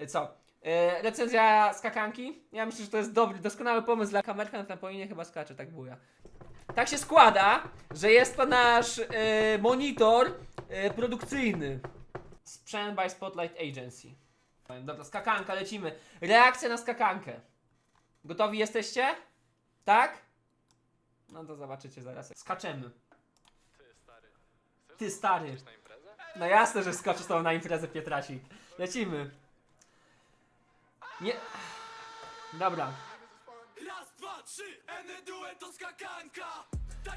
E, Co? E, recenzja skakanki? Ja myślę, że to jest dobry, doskonały pomysł dla kamerka na trampolinie, chyba skacze, tak buja. Tak się składa, że jest to nasz e, monitor e, produkcyjny. Sprzęt by Spotlight Agency. Dobra, skakanka, lecimy. Reakcja na skakankę. Gotowi jesteście? Tak? No to zobaczycie zaraz. Skaczemy. Ty stary. Chcesz Ty stary. iść na imprezę? No jasne, że skoczę z tobą na imprezę Pietrasik. Lecimy. Nie. Dobra. Raz, dwa, trzy, eny duet to skakanka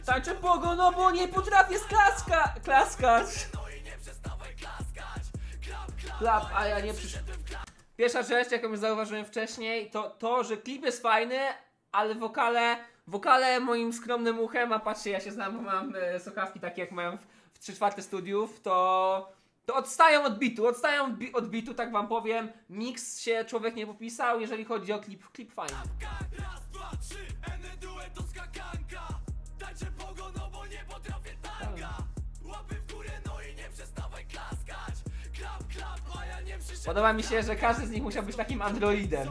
Tańczę pogo, no bo nie potrafię sklaska, klaskać. No i nie przestawaj klaskać Klap, klap, Klap, a ja nie przyszedłem. Pierwsza rzecz, jaką już zauważyłem wcześniej, to to, że klip jest fajny, ale wokale, wokale moim skromnym uchem, a patrzcie, ja się znam, bo mam e, słuchawki takie jak mają w, w 3 czwarte studiów, to, to odstają od bitu, odstają od, bi- od bitu, tak wam powiem. Mix się człowiek nie popisał, jeżeli chodzi o klip, klip fajny. Raz, dwa, trzy, duet to skakanka no bo nie potrafię tanga Łapy w górę, no i nie przestawaj klaskać Klap, klap, a ja nie przyszedłem Podoba mi się, że każdy z nich musiał być takim androidem.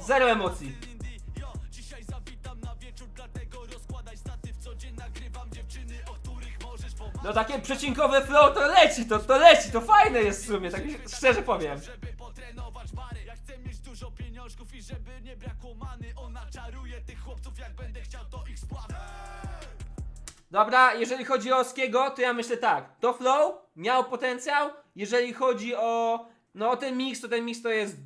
Zero emocji. No takie przecinkowe flow to leci, to, to leci, to fajne jest w sumie, tak szczerze powiem. Dużo pieniążków i żeby nie brakło many Ona czaruje tych chłopców jak będę chciał to ich spławić Dobra, jeżeli chodzi o Oskiego, to ja myślę tak. To flow miał potencjał. Jeżeli chodzi o. No o ten mix, to ten mix to jest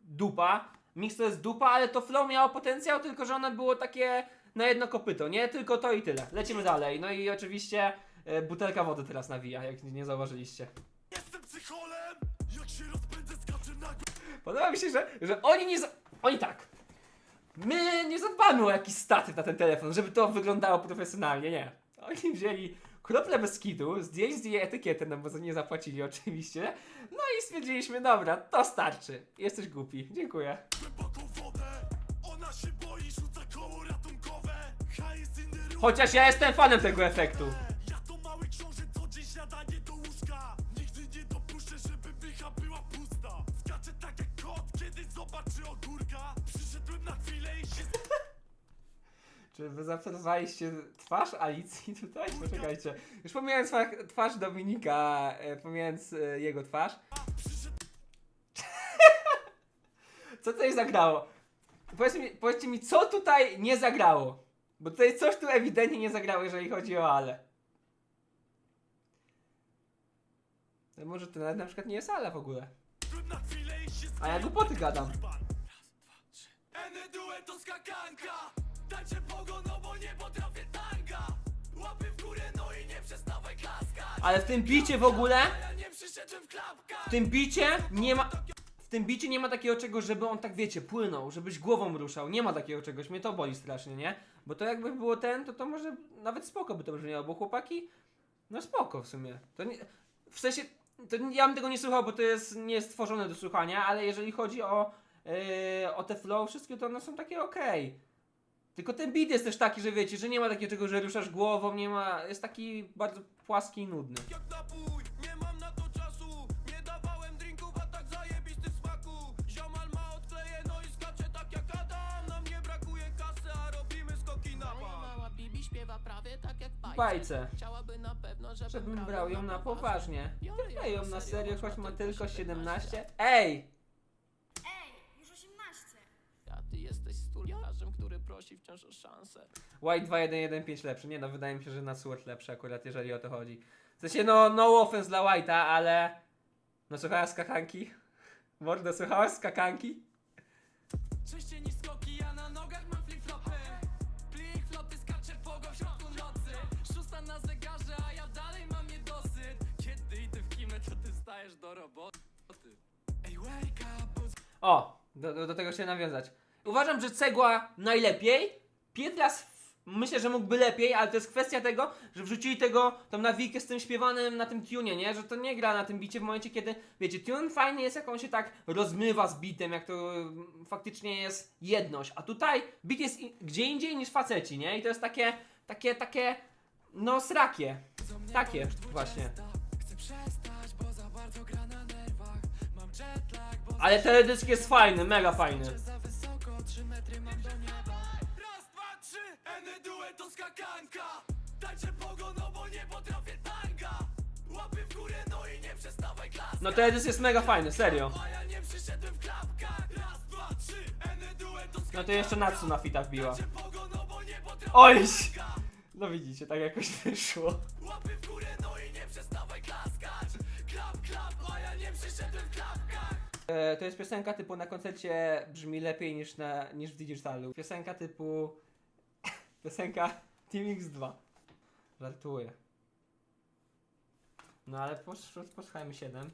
dupa. Mix to jest dupa, ale to flow miało potencjał, tylko że ono było takie na jedno kopyto, nie? Tylko to i tyle. Lecimy dalej. No i oczywiście e, butelka wody teraz nawija, jak nie zauważyliście. Jestem psycholem Jak się rozpędzę skaczę na Podoba mi się, że, że oni nie. Za... Oni tak. My nie zadbamy o jakiś statyw na ten telefon, żeby to wyglądało profesjonalnie, nie. Oni wzięli krople bez kitu, zdjęli z niej etykietę, no bo za nie zapłacili oczywiście. No i stwierdziliśmy, dobra, to starczy. Jesteś głupi, dziękuję. głęboką wodę Ona się boi, rzuca koło ratunkowe Hajs inny ruch Chociaż ja jestem fanem tego efektu. Zobaczy ogórka Przyszedłem na chwilę i się Czy wy zaobserwowaliście twarz Alicji tutaj? Poczekajcie. Już pomijając fa- twarz Dominika, e, pomijając e, jego twarz. Co tutaj zagrało? Powiedzcie mi, powiedzcie mi, co tutaj nie zagrało? Bo tutaj coś tu ewidentnie nie zagrało, jeżeli chodzi o Ale. No może to nawet na przykład nie jest Ale w ogóle. A ja głupoty gadam. Ale w tym bicie w ogóle, ja nie w klapkach w tym bicie nie ma... W tym bicie nie ma takiego czegoś, żeby on tak wiecie, płynął, żebyś głową ruszał. Nie ma takiego czegoś, mnie to boli strasznie, nie? Bo to jakby było ten, to to może nawet spoko by to brzmiało, bo chłopaki, no spoko w sumie. To nie, w sensie, to ja bym tego nie słuchał, bo to jest, nie jest stworzone do słuchania, ale jeżeli chodzi o, yy, o te flow, wszystkie to one są takie okej. Tylko ten beat jest też taki, że wiecie, że nie ma takiego że ruszasz głową, nie ma, jest taki bardzo płaski i nudny. Jak napój, nie mam na to czasu Nie dawałem drinków, a tak zajebisty smaku Ziomal ma odkleję, no i skacze tak jak Adam Nam nie brakuje kasy, a robimy skoki na Moja mała Bibi śpiewa prawie tak jak bajce. Bajce. Żebym, Żebym brał ją na poważnie. Biorę ją na serio, choć ma tylko tylko 17. 17. Ej! Ej, już 18. A ty jesteś stuliarzem, który prosi wciąż o szansę. White 2115 lepszy. Nie no, wydaje mi się, że na Suet lepszy akurat, jeżeli o to chodzi. W sensie, no, no offense dla White'a, ale... No słuchałaś skakanki? Mordo, słuchałaś skakanki? Częściej niż skoki, O, do, do, tego się nawiązać. Uważam, że cegła najlepiej. Pietras myślę, że mógłby lepiej, ale to jest kwestia tego, że wrzucili tego, tą nawijkę z tym śpiewanym na tym tunie, nie? Że to nie gra na tym bicie w momencie, kiedy, wiecie, tune fajny jest, jak on się tak rozmywa z bitem, jak to mm, faktycznie jest jedność. A tutaj bit jest gdzie indziej niż faceci, nie? I to jest takie, takie, takie, no srakie. Takie właśnie. Ale teledysk jest fajny, mega fajny. Za wysoko, 3 metry mam do nieba Raz, dwa, trzy, eny duet to skakanka Tańczę pogo, no i teledysk jest mega fajny, serio. No to jeszcze Natsu na fitach biła. skakanka pogo, no widzicie, tak jakoś wyszło. To jest piosenka typu na koncercie brzmi lepiej niż, na, niż w digitalu. Piosenka typu... Piosenka Team X2. Żartuję. No ale pos- posłuchajmy 7.